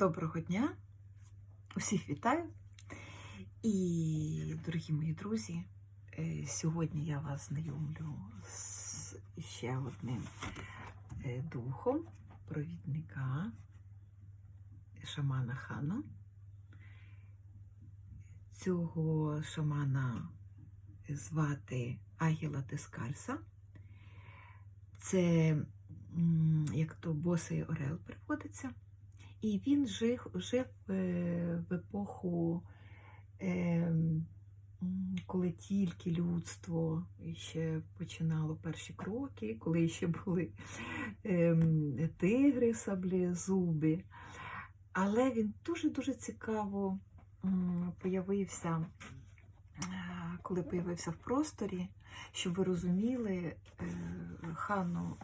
Доброго дня! Усіх вітаю! І, дорогі мої друзі, е, сьогодні я вас знайомлю з ще одним е, духом провідника шамана Хана. Цього шамана звати Агіла Дескальса. Це як то босий орел переводиться. І він жив, жив е, в епоху, е, коли тільки людство ще починало перші кроки, коли ще були е, тигри, саблезуби. Але він дуже-дуже цікаво появився, е, коли появився в просторі, щоб ви розуміли, е, хану,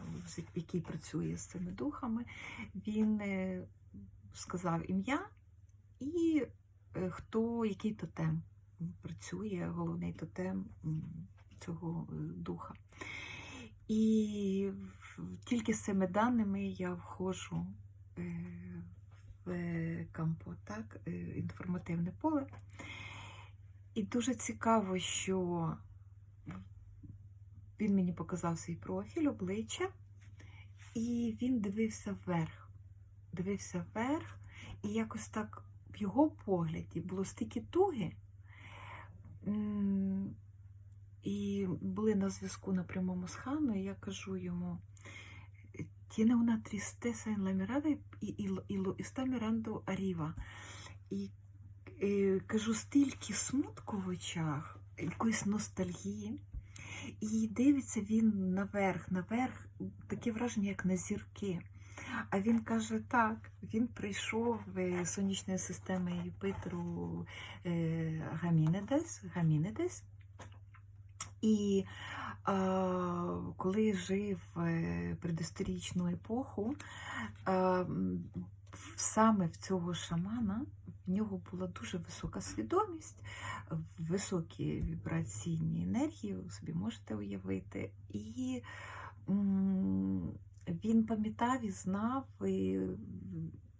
який працює з цими духами, він сказав ім'я і е, хто, який тотем працює, головний тотем цього е, духа. І тільки з цими даними я входжу е, в кампо, так, інформативне поле. І дуже цікаво, що він мені показав свій профіль, обличчя, і він дивився вверх. Дивився вверх, і якось так в його погляді було стільки туги. І були на зв'язку на прямому з Ханою, і я кажу йому: en la mirada y, y, lo- y lo está mirando. І е, кажу, стільки смутку в очах, якоїсь ностальгії. І дивиться він наверх, наверх, таке враження, як на зірки. А він каже, так, він прийшов з сонячної системи Юпітеру е, Гамінедес, Гамінедес. І а, коли жив е, предісторичну епоху, м, саме в цього шамана в нього була дуже висока свідомість, високі вібраційні енергії, ви собі можете уявити. І він пам'ятав і знав, і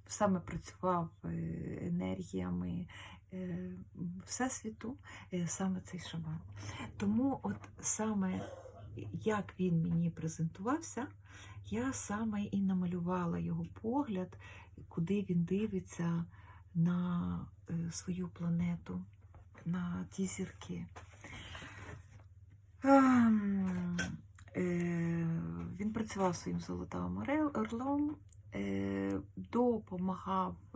саме працював е, енергіями е, Всесвіту, е, саме цей шаман. Тому от саме як він мені презентувався, я саме і намалювала його погляд, куди він дивиться на свою планету, на ті зірки. Працював своїм золотавим орлом, е, допомагав